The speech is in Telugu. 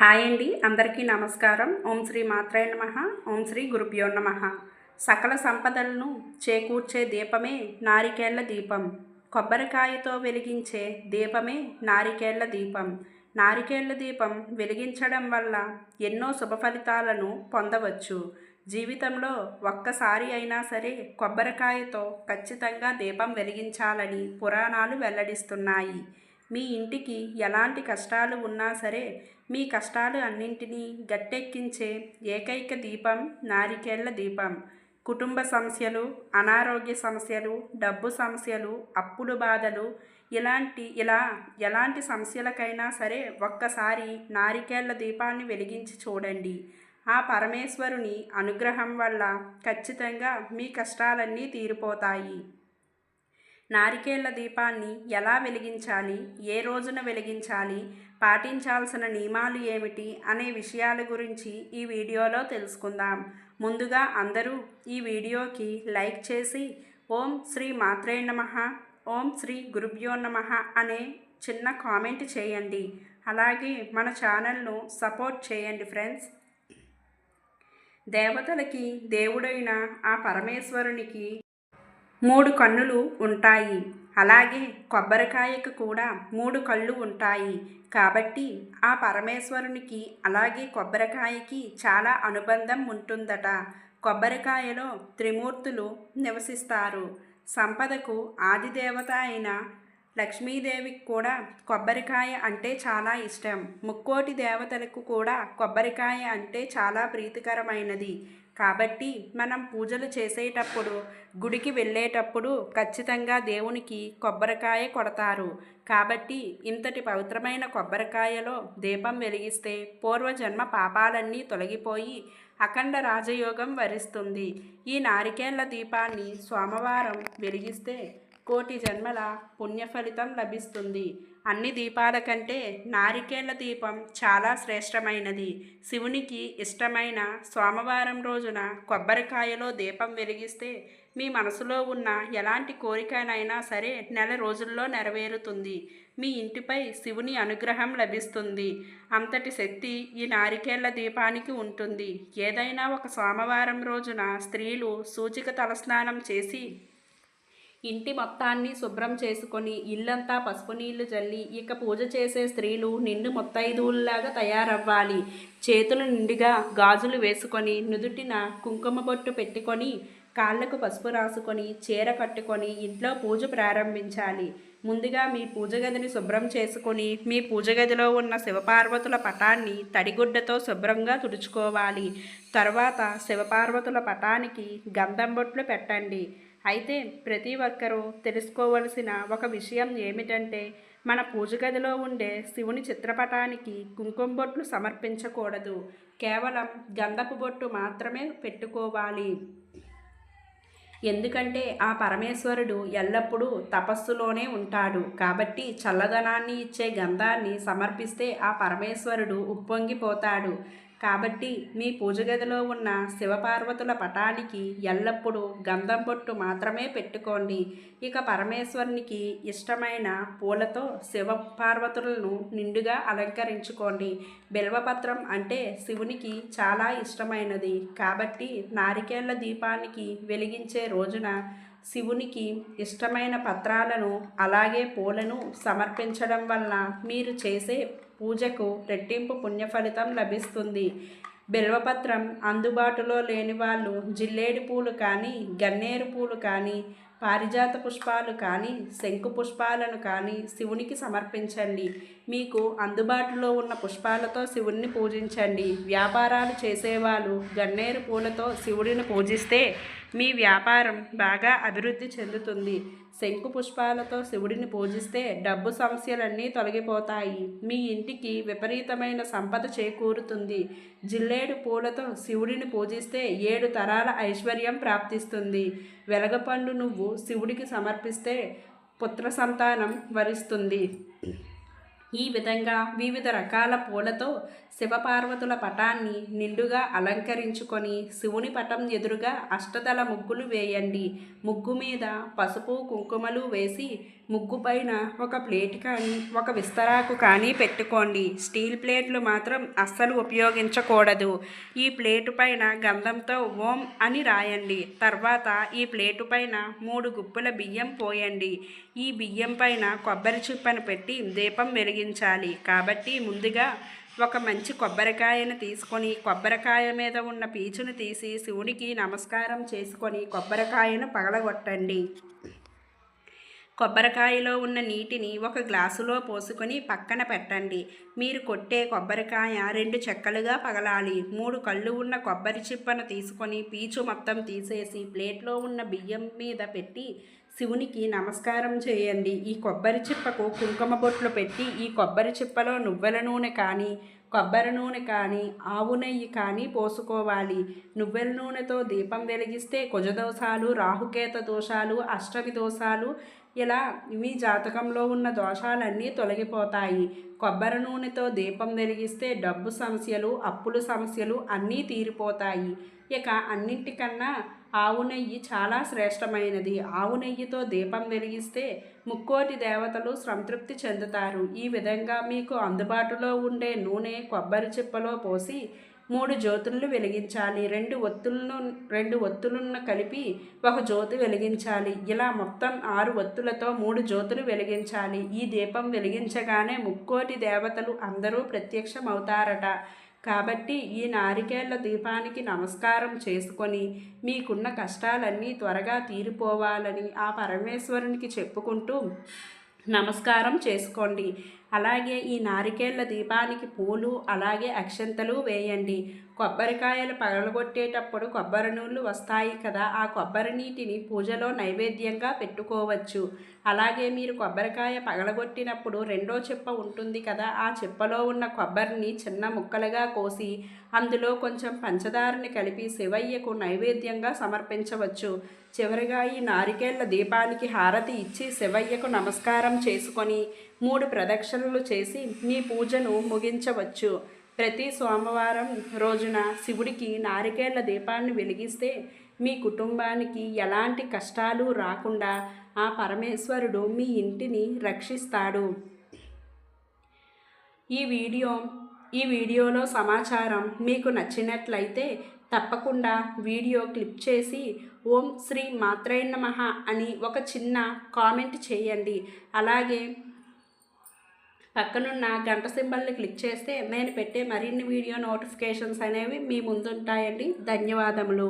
హాయ్ అండి అందరికీ నమస్కారం. ఓం శ్రీ మాత్రాయ నమ ఓం శ్రీ గురుభ్యో నమ. సకల సంపదలను చేకూర్చే దీపమే నారికేళ్ళ దీపం. కొబ్బరికాయతో వెలిగించే దీపమే నారికేళ్ళ దీపం. నారికేళ్ళ దీపం వెలిగించడం వల్ల ఎన్నో శుభ ఫలితాలను పొందవచ్చు. జీవితంలో ఒక్కసారి అయినా సరే కొబ్బరికాయతో ఖచ్చితంగా దీపం వెలిగించాలని పురాణాలు వెల్లడిస్తున్నాయి. మీ ఇంటికి ఎలాంటి కష్టాలు ఉన్నా సరే మీ కష్టాలు అన్నింటినీ గట్టెక్కించే ఏకైక దీపం నారికేళ్ళ దీపం. కుటుంబ సమస్యలు అనారోగ్య సమస్యలు డబ్బు సమస్యలు అప్పులు బాధలు ఇలాంటి ఇలా ఎలాంటి సమస్యలకైనా సరే ఒక్కసారి నారికేళ్ళ దీపాన్ని వెలిగించి చూడండి. ఆ పరమేశ్వరుని అనుగ్రహం వల్ల ఖచ్చితంగా మీ కష్టాలన్నీ తీరిపోతాయి. నారికేళ్ళ దీపాన్ని ఎలా వెలిగించాలి? ఏ రోజున వెలిగించాలి? పాటించాల్సిన నియమాలు ఏమిటి? అనే విషయాల గురించి ఈ వీడియోలో తెలుసుకుందాం. ముందుగా అందరూ ఈ వీడియోకి లైక్ చేసి ఓం శ్రీ మాత్రే నమ ఓం శ్రీ గురుభ్యో నమ అనే చిన్న కామెంట్ చేయండి. అలాగే మన ఛానల్ను సపోర్ట్ చేయండి ఫ్రెండ్స్. దేవతలకి దేవుడైన ఆ పరమేశ్వరునికి మూడు కన్నులు ఉంటాయి. అలాగే కొబ్బరికాయకు కూడా మూడు కళ్ళు ఉంటాయి. కాబట్టి ఆ పరమేశ్వరునికి అలాగే కొబ్బరికాయకి చాలా అనుబంధం ఉంటుందట. కొబ్బరికాయలో త్రిమూర్తులు నివసిస్తారు. సంపదకు ఆదిదేవత అయిన లక్ష్మీదేవికి కూడా కొబ్బరికాయ అంటే చాలా ఇష్టం. ముక్కోటి దేవతలకు కూడా కొబ్బరికాయ అంటే చాలా ప్రీతికరమైనది. కాబట్టి మనం పూజలు చేసేటప్పుడు గుడికి వెళ్ళేటప్పుడు ఖచ్చితంగా దేవునికి కొబ్బరికాయ కొడతారు. కాబట్టి ఇంతటి పవిత్రమైన కొబ్బరికాయలో దీపం వెలిగిస్తే పూర్వజన్మ పాపాలన్నీ తొలగిపోయి అఖండ రాజయోగం వరిస్తుంది. ఈ నారికేళ్ళ దీపాన్ని సోమవారం వెలిగిస్తే కోటి జన్మల పుణ్యఫలితం లభిస్తుంది. అన్ని దీపాల కంటే నారికేళ్ళ దీపం చాలా శ్రేష్టమైనది. శివునికి ఇష్టమైన సోమవారం రోజున కొబ్బరికాయలో దీపం వెలిగిస్తే మీ మనసులో ఉన్న ఎలాంటి కోరికనైనా సరే నెల రోజుల్లో నెరవేరుతుంది. మీ ఇంటిపై శివుని అనుగ్రహం లభిస్తుంది. అంతటి శక్తి ఈ నారికేళ్ళ దీపానికి ఉంటుంది. ఏదైనా ఒక సోమవారం రోజున స్త్రీలు సూచిక తలస్నానం చేసి ఇంటి మొత్తాన్ని శుభ్రం చేసుకొని ఇల్లంతా పసుపు నీళ్ళు చల్లి ఇక పూజ చేసే స్త్రీలు నిండు మొత్తైదువుల్లాగా తయారవ్వాలి. చేతులు నిండుగా గాజులు వేసుకొని నుదుటిన కుంకుమ బొట్టు పెట్టుకొని కాళ్ళకు పసుపు రాసుకొని చీర కట్టుకొని ఇంట్లో పూజ ప్రారంభించాలి. ముందుగా మీ పూజ గదిని శుభ్రం చేసుకొని మీ పూజ గదిలో ఉన్న శివపార్వతుల పటాన్ని తడిగుడ్డతో శుభ్రంగా తుడుచుకోవాలి. తర్వాత శివపార్వతుల పటానికి గంధం బొట్లు పెట్టండి. అయితే ప్రతి ఒక్కరూ తెలుసుకోవలసిన ఒక విషయం ఏమిటంటే మన పూజ గదిలో ఉండే శివుని చిత్రపటానికి కుంకుమ బొట్లు సమర్పించకూడదు. కేవలం గంధపు బొట్టు మాత్రమే పెట్టుకోవాలి. ఎందుకంటే ఆ పరమేశ్వరుడు ఎల్లప్పుడూ తపస్సులోనే ఉంటాడు. కాబట్టి చల్లదనాన్ని ఇచ్చే గంధాన్ని సమర్పిస్తే ఆ పరమేశ్వరుడు ఉప్పొంగిపోతాడు. కాబట్టి మీ పూజ గదిలో ఉన్న శివపార్వతుల పటానికి ఎల్లప్పుడూ గంధం బొట్టు మాత్రమే పెట్టుకోండి. ఇక పరమేశ్వరునికి ఇష్టమైన పూలతో శివపార్వతులను నిండుగా అలంకరించుకోండి. బిల్వపత్రం అంటే శివునికి చాలా ఇష్టమైనది. కాబట్టి నారికేళ్ళ దీపానికి వెలిగించే రోజున శివునికి ఇష్టమైన పత్రాలను అలాగే పూలను సమర్పించడం వలన మీరు చేసే పూజకు రెట్టింపు పుణ్య ఫలితం లభిస్తుంది. బిల్వపత్రం అందుబాటులో లేని వాళ్ళు జిల్లేడు పూలు కానీ గన్నేరు పూలు కానీ పారిజాత పుష్పాలు కానీ శంకు పుష్పాలను కానీ శివునికి సమర్పించండి. మీకు అందుబాటులో ఉన్న పుష్పాలతో శివుణ్ణి పూజించండి. వ్యాపారాలు చేసేవాళ్ళు గన్నేరు పూలతో శివుడిని పూజిస్తే మీ వ్యాపారం బాగా అభివృద్ధి చెందుతుంది. శంకు పుష్పాలతో శివుడిని పూజిస్తే డబ్బు సమస్యలన్నీ తొలగిపోతాయి. మీ ఇంటికి విపరీతమైన సంపద చేకూరుతుంది. జిల్లేడు పూలతో శివుడిని పూజిస్తే ఏడు తరాల ఐశ్వర్యం ప్రాప్తిస్తుంది. వెలగపండు నువ్వు శివుడికి సమర్పిస్తే పుత్ర సంతానం వరిస్తుంది. ఈ విధంగా వివిధ రకాల పూలతో శివపార్వతుల పటాన్ని నిండుగా అలంకరించుకొని శివుని పటం ఎదురుగా అష్టదళ ముగ్గులు వేయండి. ముగ్గు మీద పసుపు కుంకుమలు వేసి ముగ్గు పైన ఒక ప్లేట్ కానీ ఒక విస్తరాకు కానీ పెట్టుకోండి. స్టీల్ ప్లేట్లు మాత్రం అస్సలు ఉపయోగించకూడదు. ఈ ప్లేటు పైన గంధంతో ఓం అని రాయండి. తర్వాత ఈ ప్లేటు పైన మూడు గుప్పుల బియ్యం పోయండి. ఈ బియ్యం పైన కొబ్బరి చిప్పను పెట్టి దీపం వెలిగించాలి కాబట్టి ముందుగా ఒక మంచి కొబ్బరికాయను తీసుకొని కొబ్బరికాయ మీద ఉన్న పీచును తీసి శివునికి నమస్కారం చేసుకొని కొబ్బరికాయను పగలగొట్టండి. కొబ్బరికాయలో ఉన్న నీటిని ఒక గ్లాసులో పోసుకొని పక్కన పెట్టండి. మీరు కొట్టే కొబ్బరికాయ రెండు చెక్కలుగా పగలాలి. మూడు కళ్ళు ఉన్న కొబ్బరి చిప్పను తీసుకొని పీచు మొత్తం తీసేసి ప్లేట్లో ఉన్న బియ్యం మీద పెట్టి శివునికి నమస్కారం చేయండి. ఈ కొబ్బరి చిప్పకు కుంకుమ బొట్లు పెట్టి ఈ కొబ్బరి చిప్పలో నువ్వెల నూనె కానీ కొబ్బరి నూనె కానీ ఆవు నెయ్యి కానీ పోసుకోవాలి. నువ్వెల నూనెతో దీపం వెలిగిస్తే కుజదోషాలు రాహుకేత దోషాలు అష్టమి దోషాలు ఇలా మీ జాతకంలో ఉన్న దోషాలన్నీ తొలగిపోతాయి. కొబ్బరి నూనెతో దీపం వెలిగిస్తే డబ్బు సమస్యలు అప్పుల సమస్యలు అన్నీ తీరిపోతాయి. ఇక అన్నింటికన్నా ఆవు నెయ్యి చాలా శ్రేష్టమైనది. ఆవు నెయ్యితో దీపం వెలిగిస్తే ముక్కోటి దేవతలు సంతృప్తి చెందుతారు. ఈ విధంగా మీకు అందుబాటులో ఉండే నూనె కొబ్బరి చిప్పలో పోసి మూడు జ్యోతులను వెలిగించాలి. రెండు ఒత్తులను రెండు ఒత్తులను కలిపి ఒక జ్యోతి వెలిగించాలి. ఇలా మొత్తం ఆరు ఒత్తులతో మూడు జ్యోతులు వెలిగించాలి. ఈ దీపం వెలిగించగానే ముక్కోటి దేవతలు అందరూ ప్రత్యక్షమవుతారట. కాబట్టి ఈ నారికేళ్ళ దీపానికి నమస్కారం చేసుకొని మీకున్న కష్టాలన్నీ త్వరగా తీరిపోవాలని ఆ పరమేశ్వరునికి చెప్పుకుంటూ నమస్కారం చేసుకోండి. అలాగే ఈ నారికేళ్ళ దీపానికి పూలు అలాగే అక్షంతలు వేయండి. కొబ్బరికాయలు పగలగొట్టేటప్పుడు కొబ్బరి నూళ్ళు వస్తాయి కదా ఆ కొబ్బరి నీటిని పూజలో నైవేద్యంగా పెట్టుకోవచ్చు. అలాగే మీరు కొబ్బరికాయ పగలగొట్టినప్పుడు రెండో చెప్ప ఉంటుంది కదా ఆ చెప్పలో ఉన్న కొబ్బరిని చిన్న ముక్కలుగా కోసి అందులో కొంచెం పంచదారని కలిపి శివయ్యకు నైవేద్యంగా సమర్పించవచ్చు. చివరిగా ఈ నారికేళ్ళ దీపానికి హారతి ఇచ్చి శివయ్యకు నమస్కారం చేసుకొని మూడు ప్రదక్షిణలు చేసి మీ పూజను ముగించవచ్చు. ప్రతి సోమవారం రోజున శివుడికి నారికేళ్ళ దీపాన్ని వెలిగిస్తే మీ కుటుంబానికి ఎలాంటి కష్టాలు రాకుండా ఆ పరమేశ్వరుడు మీ ఇంటిని రక్షిస్తాడు. ఈ వీడియో ఈ వీడియోలో సమాచారం మీకు నచ్చినట్లయితే తప్పకుండా వీడియో క్లిప్ చేసి ఓం శ్రీ మాత్రైన్న మహా అని ఒక చిన్న కామెంట్ చేయండి. అలాగే పక్కనున్న గంట సింబల్ని క్లిక్ చేస్తే నేను పెట్టే మరిన్ని వీడియో నోటిఫికేషన్స్ అనేవి మీ ముందుంటాయండి. ధన్యవాదములు.